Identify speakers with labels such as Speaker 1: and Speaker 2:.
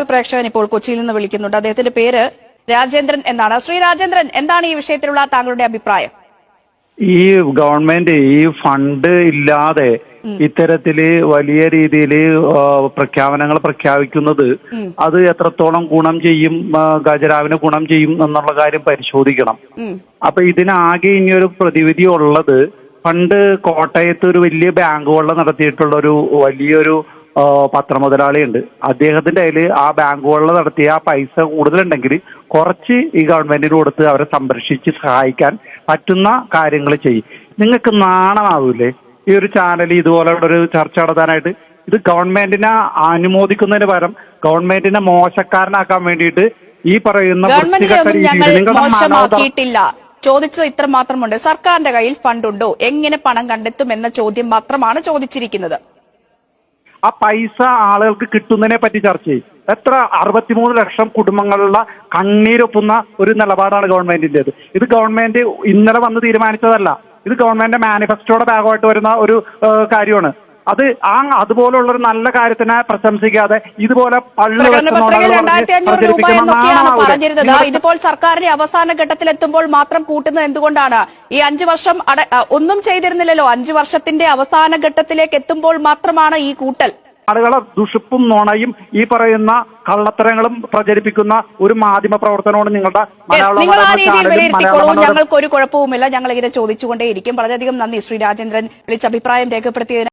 Speaker 1: ഒരു പ്രേക്ഷകൻ ഇപ്പോൾ കൊച്ചിയിൽ നിന്ന് വിളിക്കുന്നുണ്ട്. അദ്ദേഹത്തിന്റെ പേര് രാജേന്ദ്രൻ എന്നാണ്. ശ്രീ രാജേന്ദ്രൻ എന്താണ് ഈ വിഷയത്തിലുള്ള താങ്കളുടെ അഭിപ്രായം?
Speaker 2: ഈ ഗവൺമെന്റ് ഈ ഫണ്ട് ഇല്ലാതെ ഇത്തരത്തിൽ വലിയ രീതിയിൽ പ്രഖ്യാപനങ്ങൾ പ്രഖ്യാപിക്കുന്നത് അത് എത്രത്തോളം ഗുണം ചെയ്യും ഗജരാവിന് ഗുണം ചെയ്യും എന്നുള്ള കാര്യം പരിശോധിക്കണം. അപ്പൊ ഇതിനാകെ ഇനി ഒരു പ്രതിവിധി ഉള്ളത് പണ്ട് കോട്ടയത്ത് ഒരു വലിയ ബാങ്ക് വെള്ളം നടത്തിയിട്ടുള്ള ഒരു വലിയൊരു പത്രമുതലാളിയുണ്ട്. അദ്ദേഹത്തിന്റെ കയ്യിൽ ആ ബാങ്കുകളിൽ നടത്തിയ ആ പൈസ കൂടുതലുണ്ടെങ്കിൽ കുറച്ച് ഈ ഗവൺമെന്റിന് കൊടുത്ത് അവരെ സംരക്ഷിച്ച് സഹായിക്കാൻ പറ്റുന്ന കാര്യങ്ങൾ ചെയ്യും. നിങ്ങൾക്ക് നാണമാവൂലേ? ഈ ഒരു ചാനൽ ഇതുപോലെയുള്ള ഒരു ചർച്ച നടത്താനായിട്ട്. ഇത് ഗവൺമെന്റിനെ അനുമോദിക്കുന്നതിന് പകരം ഗവൺമെന്റിനെ മോശക്കാരനാക്കാൻ വേണ്ടിയിട്ട് ഈ പറയുന്ന
Speaker 1: ഗവൺമെന്റിനെ
Speaker 2: വൃത്തികെട്ട രീതിയിൽ നിങ്ങളുടെ മനോധർമ്മം
Speaker 1: മോശമാക്കിയിട്ടില്ല. ചോദിച്ചത് ഇത്ര മാത്രമുണ്ട് സർക്കാരിന്റെ കയ്യിൽ ഫണ്ടുണ്ടോ എങ്ങനെ പണം കണ്ടെത്തും എന്ന ചോദ്യം മാത്രമാണ് ചോദിച്ചിരിക്കുന്നത്.
Speaker 2: ആ പൈസ ആളുകൾക്ക് കിട്ടുന്നതിനെ പറ്റി ചർച്ച ചെയ്യും. എത്ര? അറുപത്തിമൂന്ന് ലക്ഷം കുടുംബങ്ങളുള്ള കണ്ണീരൊപ്പുന്ന ഒരു നിലപാടാണ് ഗവൺമെന്റിന്റേത് ഇത് ഗവൺമെന്റ് ഇന്നലെ വന്ന് തീരുമാനിച്ചതല്ല. ഇത് ഗവൺമെന്റ് മാനിഫെസ്റ്റോയുടെ ഭാഗമായിട്ട് വരുന്ന ഒരു കാര്യമാണ്. അത് ആ അതുപോലുള്ള ഒരു നല്ല കാര്യത്തിനെ പ്രശംസിക്കാതെ ഇതുപോലെ
Speaker 1: ഇതിപ്പോൾ സർക്കാരിന്റെ അവസാന ഘട്ടത്തിൽ എത്തുമ്പോൾ മാത്രം കൂട്ടുന്നത് എന്തുകൊണ്ടാണ്? ഈ അഞ്ചു വർഷം ഒന്നും ചെയ്തിരുന്നില്ലല്ലോ. അഞ്ചു വർഷത്തിന്റെ അവസാന ഘട്ടത്തിലേക്ക് എത്തുമ്പോൾ മാത്രമാണ് ഈ കൂട്ടൽ.
Speaker 2: ആളുകളെ ദുഷിപ്പും നുണയും ഈ പറയുന്ന കള്ളത്തരങ്ങളും പ്രചരിപ്പിക്കുന്ന ഒരു മാധ്യമ പ്രവർത്തനമാണ് നിങ്ങളുടെ
Speaker 1: നിങ്ങൾ ആ രീതിയിൽ വിലയിരുത്തിക്കോളൂ. ഞങ്ങൾക്ക് ഒരു കുഴപ്പവുമില്ല. ഞങ്ങൾ ഇങ്ങനെ ചോദിച്ചുകൊണ്ടേയിരിക്കും. വളരെയധികം നന്ദി ശ്രീ രാജേന്ദ്രൻ. വിളിച്ച അഭിപ്രായം രേഖപ്പെടുത്തിയതിന്